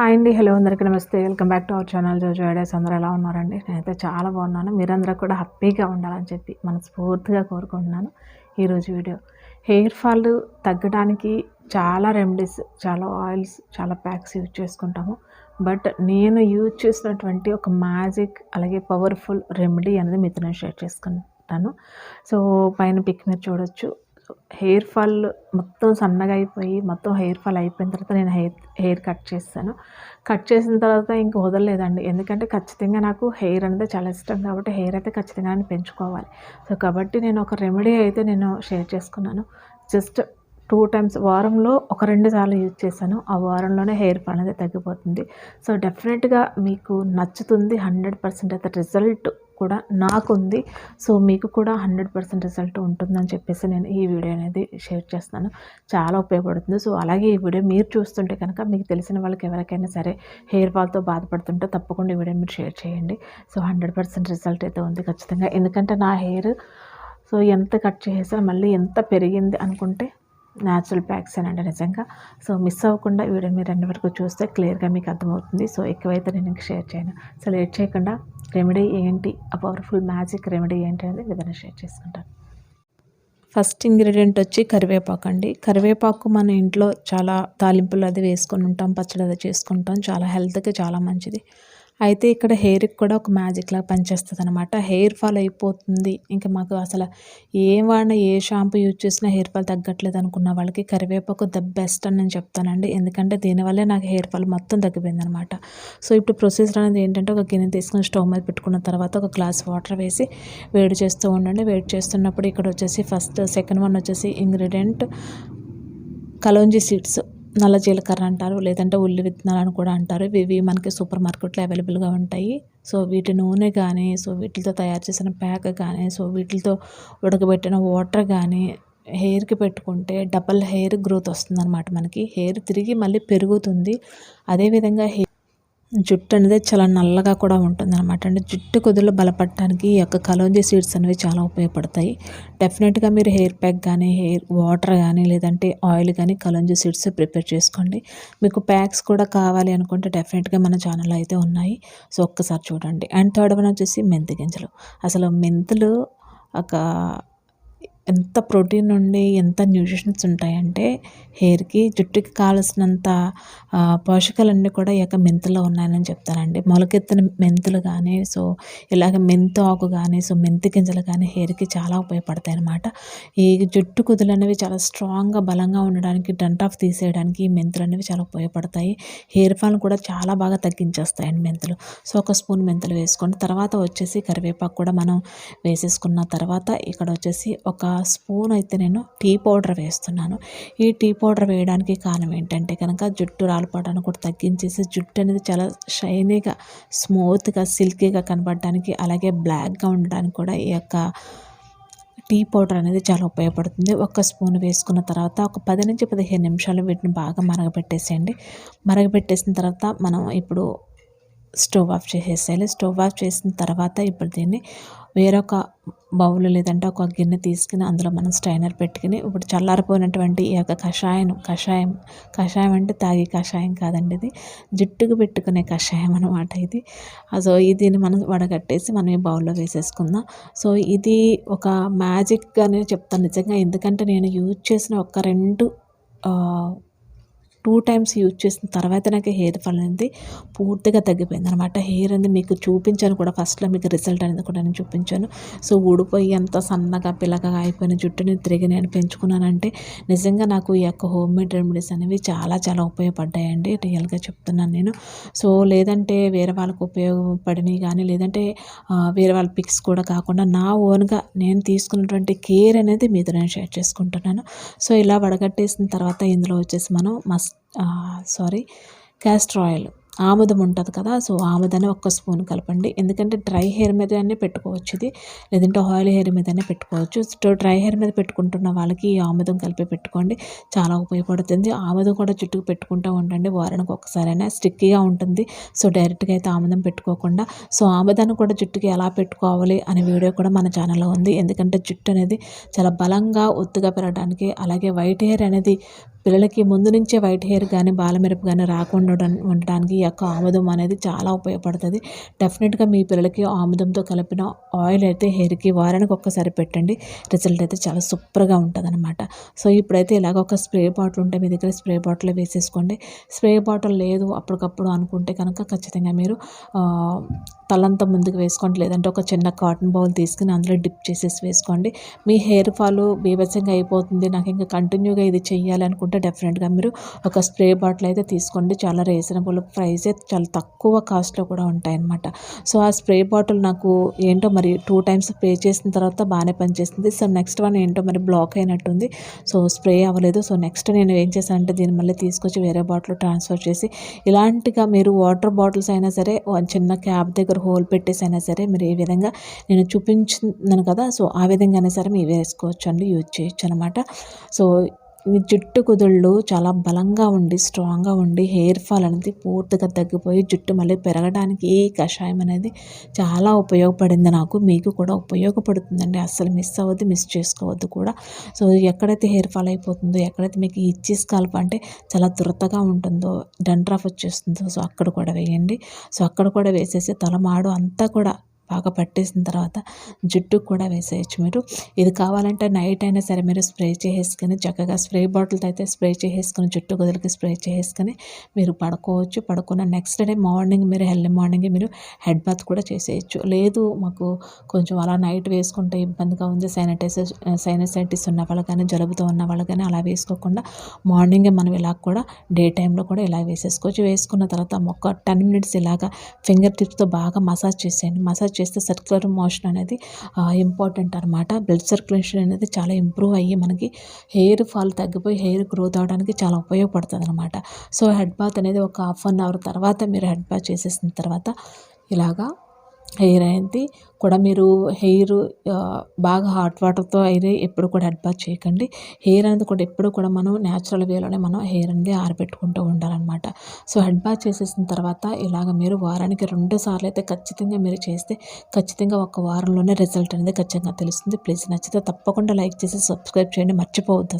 Hi అండి hello అందరికీ నమస్తే. Welcome back to our channel Jojo Ideas. అందరూ ఎలా ఉన్నారండి? నేనైతే చాలా బాగున్నాను. మీరందరూ కూడా హ్యాపీగా ఉండాలని చెప్పి మనస్ఫూర్తిగా కోరుకుంటున్నాను ఈరోజు వీడియో. హెయిర్ ఫాల్ తగ్గడానికి చాలా రెమెడీస్ చాలా ఆయిల్స్ చాలా ప్యాక్స్ యూజ్ చేసుకుంటాము. బట్ నేను యూజ్ చేసినటువంటి ఒక మ్యాజిక్ అలాగే పవర్ఫుల్ రెమెడీ అనేది మీతో నేను షేర్ చేసుకుంటాను. సో పైన పిక్ మీరు చూడొచ్చు. హెయిర్ ఫాల్ మొత్తం సన్నగా అయిపోయి మొత్తం హెయిర్ ఫాల్ అయిపోయిన తర్వాత నేను హెయిర్ హెయిర్ కట్ చేస్తాను. కట్ చేసిన తర్వాత ఇంక వదలలేదండి. ఎందుకంటే ఖచ్చితంగా నాకు హెయిర్ అనేది చాలా ఇష్టం కాబట్టి హెయిర్ అయితే ఖచ్చితంగా పెంచుకోవాలి. సో కాబట్టి నేను ఒక రెమెడీ అయితే నేను షేర్ చేసుకున్నాను. జస్ట్ టూ టైమ్స్ వారంలో ఒక రెండు సార్లు యూజ్ చేశాను. ఆ వారంలోనే హెయిర్ ఫాల్ అనేది తగ్గిపోతుంది. సో డెఫినెట్గా మీకు నచ్చుతుంది హండ్రెడ్ పర్సెంట్ అయితే రిజల్ట్ కూడా నాకుంది. సో మీకు కూడా హండ్రెడ్ పర్సెంట్ రిజల్ట్ ఉంటుందని చెప్పేసి నేను ఈ వీడియో అనేది షేర్ చేస్తున్నాను. చాలా ఉపయోగపడుతుంది. సో అలాగే ఈ వీడియో మీరు చూస్తుంటే కనుక మీకు తెలిసిన వాళ్ళకి ఎవరికైనా సరే హెయిర్ ఫాల్తో బాధపడుతుంటే తప్పకుండా ఈ వీడియో మీరు షేర్ చేయండి. సో హండ్రెడ్ పర్సెంట్ రిజల్ట్ అయితే ఉంది ఖచ్చితంగా. ఎందుకంటే నా హెయిర్ సో ఎంత కట్ చేసినా మళ్ళీ ఎంత పెరిగింది అనుకుంటే న్యాచురల్ ప్యాక్స్ అండి నిజంగా. సో మిస్ అవ్వకుండా ఈ వీడియో మీరు అన్ని వరకు చూస్తే క్లియర్గా మీకు అర్థమవుతుంది. సో ఎక్కువైతే నేను ఇంక షేర్ చేయను. సో లేట్ చేయకుండా రెమెడీ ఏంటి? ఆ పవర్ఫుల్ మ్యాజిక్ రెమెడీ ఏంటి అనేది విధంగా షేర్ చేసుకుంటాను. ఫస్ట్ ఇంగ్రీడియంట్ వచ్చి కరివేపాకు అండి. కరివేపాకు మన ఇంట్లో చాలా తాలింపులు అది వేసుకొని ఉంటాం పచ్చడి అది చేసుకుంటాం. చాలా హెల్త్కి చాలా మంచిది. అయితే ఇక్కడ హెయిర్కి కూడా ఒక మ్యాజిక్ లాగా పనిచేస్తుంది అనమాట హెయిర్ ఫాల్ అయిపోతుంది. ఇంకా మాకు అసలు ఏం వాడినా ఏ షాంపూ యూజ్ చేసినా హెయిర్ ఫాల్ తగ్గట్లేదు అనుకున్న వాళ్ళకి కరివేపాకు ద బెస్ట్ అని నేను చెప్తానండి. ఎందుకంటే దీనివల్లే నాకు హెయిర్ ఫాల్ మొత్తం తగ్గిపోయింది అనమాట సో ఇప్పుడు ప్రొసీజర్ అనేది ఏంటంటే ఒక గిన్నె తీసుకుని స్టవ్ మీద పెట్టుకున్న తర్వాత ఒక గ్లాస్ వాటర్ వేసి వేడి చేస్తూ ఉండండి. వేడి చేస్తున్నప్పుడు ఇక్కడ వచ్చేసి ఫస్ట్ సెకండ్ వన్ వచ్చేసి ఇంగ్రీడియంట్ కలోంజీ సీడ్స్ నల్ల జీలకర్ర అంటారు లేదంటే ఉల్లి విత్తనాలు అని కూడా అంటారు. ఇవి మనకి సూపర్ మార్కెట్లో అవైలబుల్గా ఉంటాయి. సో వీటి నూనె కానీ సో వీటితో తయారు చేసిన ప్యాక్ కానీ సో వీటితో ఉడకబెట్టిన వాటర్ కానీ హెయిర్కి పెట్టుకుంటే డబల్ హెయిర్ గ్రోత్ వస్తుందన్నమాట మనకి. హెయిర్ తిరిగి మళ్ళీ పెరుగుతుంది. అదేవిధంగా హెయిర్ జుట్టు అనేది చాలా నల్లగా కూడా ఉంటుంది అనమాట అంటే జుట్టు కుదులు బలపడటానికి ఈ యొక్క కలోంజీ సీడ్స్ అనేవి చాలా ఉపయోగపడతాయి. డెఫినెట్గా మీరు హెయిర్ ప్యాక్ కానీ హెయిర్ వాటర్ కానీ లేదంటే ఆయిల్ కానీ కలోంజీ సీడ్స్ ప్రిపేర్ చేసుకోండి. మీకు ప్యాక్స్ కూడా కావాలి అనుకుంటే డెఫినెట్గా మన ఛానల్ అయితే ఉన్నాయి. సో ఒక్కసారి చూడండి. అండ్ థర్డ్ వన్ వచ్చేసి మెంతి గింజలు. అసలు మెంతులు ఒక ఎంత ప్రోటీన్ నుండి ఎంత న్యూట్రిషన్స్ ఉంటాయంటే హెయిర్కి జుట్టుకి కావాల్సినంత పోషకాలన్నీ కూడా ఈ యొక్క మెంతులో ఉన్నాయని చెప్తానండి మొలకెత్తిన మెంతులు కానీ సో ఇలాగ మెంతు ఆకు కానీ సో మెంతి గింజలు కానీ హెయిర్కి చాలా ఉపయోగపడతాయి అనమాట ఈ జుట్టు కుదులు అనేవి చాలా స్ట్రాంగ్గా బలంగా ఉండడానికి డంట్ ఆఫ్ తీసేయడానికి ఈ మెంతులు అనేవి చాలా ఉపయోగపడతాయి. హెయిర్ ఫాల్ కూడా చాలా బాగా తగ్గించేస్తాయండి మెంతులు. సో ఒక స్పూన్ మెంతులు వేసుకోండి. తర్వాత వచ్చేసి కరివేపాకు కూడా మనం వేసేసుకున్న తర్వాత ఇక్కడ వచ్చేసి ఒక స్పూన్ అయితే నేను టీ పౌడర్ వేస్తున్నాను. ఈ టీ పౌడర్ వేయడానికి కారణం ఏంటంటే కనుక జుట్టు రాలిపోవడానికి కూడా తగ్గించేసి జుట్టు అనేది చాలా షైనీగా స్మూత్గా సిల్కీగా కనబడడానికి అలాగే బ్లాక్గా ఉండడానికి కూడా ఈ యొక్క టీ పౌడర్ అనేది చాలా ఉపయోగపడుతుంది. ఒక స్పూన్ వేసుకున్న తర్వాత ఒక పది నుంచి పదిహేను నిమిషాలు వీటిని బాగా మరగపెట్టేసేయండి మరగపెట్టేసిన తర్వాత మనం ఇప్పుడు స్టవ్ ఆఫ్ చేసేసేయాలి. స్టవ్ ఆఫ్ చేసిన తర్వాత ఇప్పుడు దీన్ని వేరొక బౌల్ లేదంటే ఒక గిన్నె తీసుకుని అందులో మనం స్టైనర్ పెట్టుకుని ఇప్పుడు చల్లారిపోయినటువంటి ఈ యొక్క కషాయం కషాయం కషాయం అంటే తాగి కషాయం కాదండి ఇది. జుట్టుకు పెట్టుకునే కషాయం అనమాట ఇది. సో దీన్ని మనం వడగట్టేసి మనం ఈ బౌల్లో వేసేసుకుందాం. సో ఇది ఒక మ్యాజిక్గానే చెప్తాను నిజంగా. ఎందుకంటే నేను యూజ్ చేసిన ఒక రెండు టూ టైమ్స్ యూజ్ చేసిన తర్వాత నాకు హెయిర్ ఫాల్ అనేది పూర్తిగా తగ్గిపోయింది అనమాట హెయిర్ అనేది మీకు చూపించాను కూడా. ఫస్ట్లో మీకు రిజల్ట్ అనేది కూడా నేను చూపించాను. సో ఊడిపోయి ఎంత సన్నగా పిల్లగా అయిపోయిన జుట్టుని తిరిగి నేను పెంచుకున్నానంటే నిజంగా నాకు ఈ యొక్క హోమ్ మేడ్ రెమెడీస్ అనేవి చాలా చాలా ఉపయోగపడ్డాయండి. రియల్గా చెప్తున్నాను నేను. సో లేదంటే వేరే వాళ్ళకు ఉపయోగపడినవి కానీ లేదంటే వేరే వాళ్ళ పిక్స్ కూడా కాకుండా నా ఓన్గా నేను తీసుకున్నటువంటి కేర్ అనేది మీతో నేను షేర్ చేసుకుంటున్నాను. సో ఇలా వడగట్టేసిన తర్వాత ఇందులో వచ్చేసి మనం మస్ట్ సారీ క్యాస్టర్ ఆయిల్ ఆముదం ఉంటుంది కదా సో ఆముదాన్ని ఒక్క స్పూన్ కలపండి. ఎందుకంటే డ్రై హెయిర్ మీదనే పెట్టుకోవచ్చు ఇది లేదంటే ఆయిల్ హెయిర్ మీదనే పెట్టుకోవచ్చు. సో డ్రై హెయిర్ మీద పెట్టుకుంటున్న వాళ్ళకి ఈ ఆముదం కలిపి పెట్టుకోండి చాలా ఉపయోగపడుతుంది. ఆముదం కూడా చుట్టుకు పెట్టుకుంటూ ఉండండి వారానికి ఒకసారైనా స్టిక్కీగా ఉంటుంది. సో డైరెక్ట్గా అయితే ఆముదం పెట్టుకోకుండా సో ఆముదాన్ని కూడా జుట్టుకి ఎలా పెట్టుకోవాలి అనే వీడియో కూడా మన ఛానల్లో ఉంది. ఎందుకంటే జుట్టు అనేది చాలా బలంగా ఒత్తుగా పెరగడానికి అలాగే వైట్ హెయిర్ అనేది పిల్లలకి ముందు నుంచే వైట్ హెయిర్ కానీ బాలమెరుపు కానీ రాకుండా ఉండడం- ఉండడానికి ఈ యొక్క ఆముదం అనేది చాలా ఉపయోగపడుతుంది. డెఫినెట్గా మీ పిల్లలకి ఆముదంతో కలిపిన ఆయిల్ అయితే హెయిర్కి వారానికి ఒక్కసారి పెట్టండి. రిజల్ట్ అయితే చాలా సూపర్గా ఉంటుంది అనమాట సో ఇప్పుడైతే ఇలాగ ఒక స్ప్రే బాటిల్ ఉంటే మీ దగ్గర స్ప్రే బాటిల్ వేసేసుకోండి. స్ప్రే బాటిల్ లేదు అప్పటికప్పుడు అనుకుంటే కనుక ఖచ్చితంగా మీరు తలంతా ముందుకు వేసుకోండి. లేదంటే ఒక చిన్న కాటన్ బౌల్ తీసుకుని అందులో డిప్ చేసేసి వేసుకోండి. మీ హెయిర్ ఫాల్ బీభత్సంగా అయిపోతుంది. నాకు ఇంకా కంటిన్యూగా ఇది చేయాలనుకుంటే అనుకుంటే డెఫినెట్గా మీరు ఒక స్ప్రే బాటిల్ అయితే తీసుకోండి. చాలా రీజనబుల్ ప్రైస్ చాలా తక్కువ కాస్ట్లో కూడా ఉంటాయన్నమాట. సో ఆ స్ప్రే బాటిల్ నాకు ఏంటో మరి టూ టైమ్స్ స్ప్రే చేసిన తర్వాత బాగానే పనిచేస్తుంది. సో నెక్స్ట్ వన్ ఏంటో మరి బ్లాక్ అయినట్టుంది. సో స్ప్రే అవ్వలేదు. సో నెక్స్ట్ నేను ఏం చేశానంటే దీన్ని మళ్ళీ తీసుకొచ్చి వేరే బాటిల్ ట్రాన్స్ఫర్ చేసి ఇలాంటిగా మీరు వాటర్ బాటిల్స్ అయినా సరే చిన్న క్యాబ్ దగ్గర హోల్ పెట్టేసి అయినా సరే మీరు ఏ విధంగా నేను చూపించున్నాను కదా సో ఆ విధంగానే సరే మీరు వేసుకోవచ్చు అండి యూజ్ చేయొచ్చు అనమాట సో మీ జుట్టు కుదుళ్ళు చాలా బలంగా ఉండి స్ట్రాంగ్గా ఉండి హెయిర్ ఫాల్ అనేది పూర్తిగా తగ్గిపోయి జుట్టు మళ్ళీ పెరగడానికి ఈ కషాయం అనేది చాలా ఉపయోగపడింది నాకు. మీకు కూడా ఉపయోగపడుతుందండి. అస్సలు మిస్ అవ్వద్దు మిస్ చేసుకోవద్దు కూడా. సో ఎక్కడైతే హెయిర్ ఫాల్ అయిపోతుందో ఎక్కడైతే మీకు ఇచ్చి స్కాల్ప్ అంటే చాలా దురతగా ఉంటుందో డండ్రాఫ్ వచ్చేస్తుందో సో అక్కడ కూడా వేయండి. సో అక్కడ కూడా వేసేసి తలమాడు అంతా కూడా బాగా పట్టేసిన తర్వాత జుట్టుకు కూడా వేసేయచ్చు మీరు. ఇది కావాలంటే నైట్ అయినా సరే మీరు స్ప్రే చేసేసుకొని చక్కగా స్ప్రే బాటిల్తో అయితే స్ప్రే చేసేసుకొని జుట్టు గదులకి స్ప్రే చేసేసుకొని మీరు పడుకోవచ్చు. పడుకున్న నెక్స్ట్ డే మార్నింగ్ మీరు హెల్దీ మార్నింగ్ మీరు హెడ్ బాత్ కూడా చేసేయచ్చు. లేదు మాకు కొంచెం అలా నైట్ వేసుకుంటే ఇబ్బందిగా ఉంది. శానిటైజర్స్ సైనసైటిస్ ఉన్న వాళ్ళు కానీ జలుబుతో ఉన్న వాళ్ళు కానీ అలా వేసుకోకుండా మార్నింగే మనం ఇలా కూడా డే టైంలో కూడా ఇలా వేసేసుకోవచ్చు. వేసుకున్న తర్వాత ఒక టెన్ మినిట్స్ ఇలాగా ఫింగర్ టిప్స్తో బాగా మసాజ్ చేసేయండి. మసాజ్ చేస్తే సర్క్యులర్ మోషన్ అనేది ఇంపార్టెంట్ అనమాట బ్లడ్ సర్క్యులేషన్ అనేది చాలా ఇంప్రూవ్ అయ్యి మనకి హెయిర్ ఫాల్ తగ్గిపోయి హెయిర్ గ్రోత్ అవడానికి చాలా ఉపయోగపడుతుంది అనమాట సో హెడ్ బాత్ అనేది ఒక హాఫ్ అన్ అవర్ తర్వాత మీరు హెడ్ బాత్ చేసేసిన తర్వాత ఇలాగా హెయిర్ అనేది కూడా మీరు హెయిర్ బాగా హాట్ వాటర్తో అయితే ఎప్పుడు కూడా హెడ్ బాత్ చేయకండి. హెయిర్ అనేది కూడా ఎప్పుడు కూడా మనం న్యాచురల్ వేలోనే మనం హెయిర్ అనేది ఆరబెట్టుకుంటూ ఉండాలన్నమాట. సో హెడ్ బాత్ చేసేసిన తర్వాత ఇలాగ మీరు వారానికి రెండు సార్లు అయితే ఖచ్చితంగా మీరు చేస్తే ఖచ్చితంగా ఒక వారంలోనే రిజల్ట్ అనేది ఖచ్చితంగా తెలుస్తుంది. ప్లీజ్ నచ్చితే తప్పకుండా లైక్ చేసి సబ్స్క్రైబ్ చేయండి. మర్చిపోవద్దు.